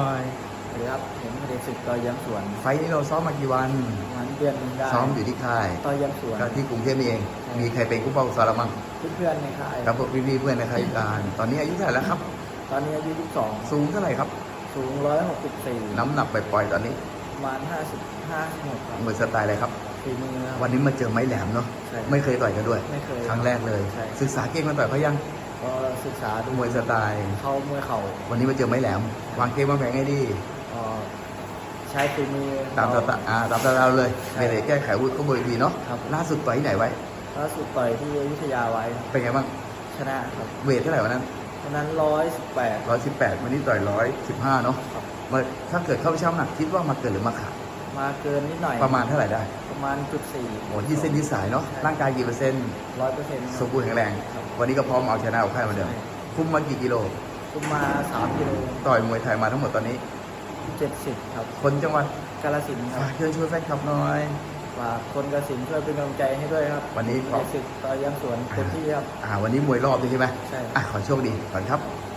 สวัสดีครับผมเดชศึกต่อเยี่ยมสวน ไฟล์นี้เราซ้อมมากี่วันงานเดือนหนึ่งได้ซ้อมอยู่ที่ค่ายต่อเยี่ยมสวนก็ที่กรุงเทพนี่เอง มีใครเป็นกู้เป้าสารมั่งเพื่อนๆในค่ายครับพวกพี่ๆเพื่อนในค่ายการ ตอนนี้อายุเท่าไหร่แล้วครับ ตอนนี้อายุ22สูงเท่าไหร่ครับ สูง 164 น้ำหนักปล่อยๆตอนนี้ประมาณ55 56ครับมวยสไตล์อะไรครับฝีมือครับ วันนี้มาเจอไม้แหลมเนาะใช่ไม่เคยต่อยกันด้วย ไม่เคยครั้งแรกเลย ใช่ ศึกษาเก่งมาต่อยเขายัง ก็ศึกษาดูมวยสไตล์เข้ามวยเข่าวันนี้มาเจอไม้แหลม วางเกมวางแผนให้ดีก็ใช้ฝีมือตามสไตล์อ่าตามสไตล์เราเลยใช่ ไม่ได้แก้ไขวุฒิเขาบนเวทีเนาะครับ ล่าสุดต่อยที่ไหนไว้ ล่าสุดต่อยที่อยุธยาไว้เป็นไงบ้างชนะครับเวทเท่าไหร่วันนั้นวันนั้น118ร้อยสิบแปดวันนี้ต่อยร้อยสิบห้าเนาะครับ มาถ้าเกิดเข้าช่ำหนักคิดว่ามาเกินหรือมาขาด มาเกินนิดหน่อย ประมาณเท่าไหร่ได้ประมาณจุดสี่โอ้ที่เส้นที่สายเนาะร่างกายกี่เปอร์เซ็นต์ร้อยเปอร์เซ็นต์สมบูรณ์แข็งแรง วันนี้ก็พร้อมเอาชนะเอาค่ายเหมาเดิมคุมมากี่กิโลคุมมาสามกิโลต่อยมวยไทยมาทั้งหมดตอนนี้เจ็ดสิบครับ คนจังหวัดกาลสินธุ์ครัฝาบกเชิญชวนแฟนคลับหน่อยฝากคนกาลสินธุ์ช่วยเป็นกำลังใจให้ด้วยครับ วันนี้ขในอศึกต่อยังสวนเต็มที่ครับอ่าวันนี้มวยรอบด้วยใช่ไหมใช่อะขอโชคดีก่อนครับค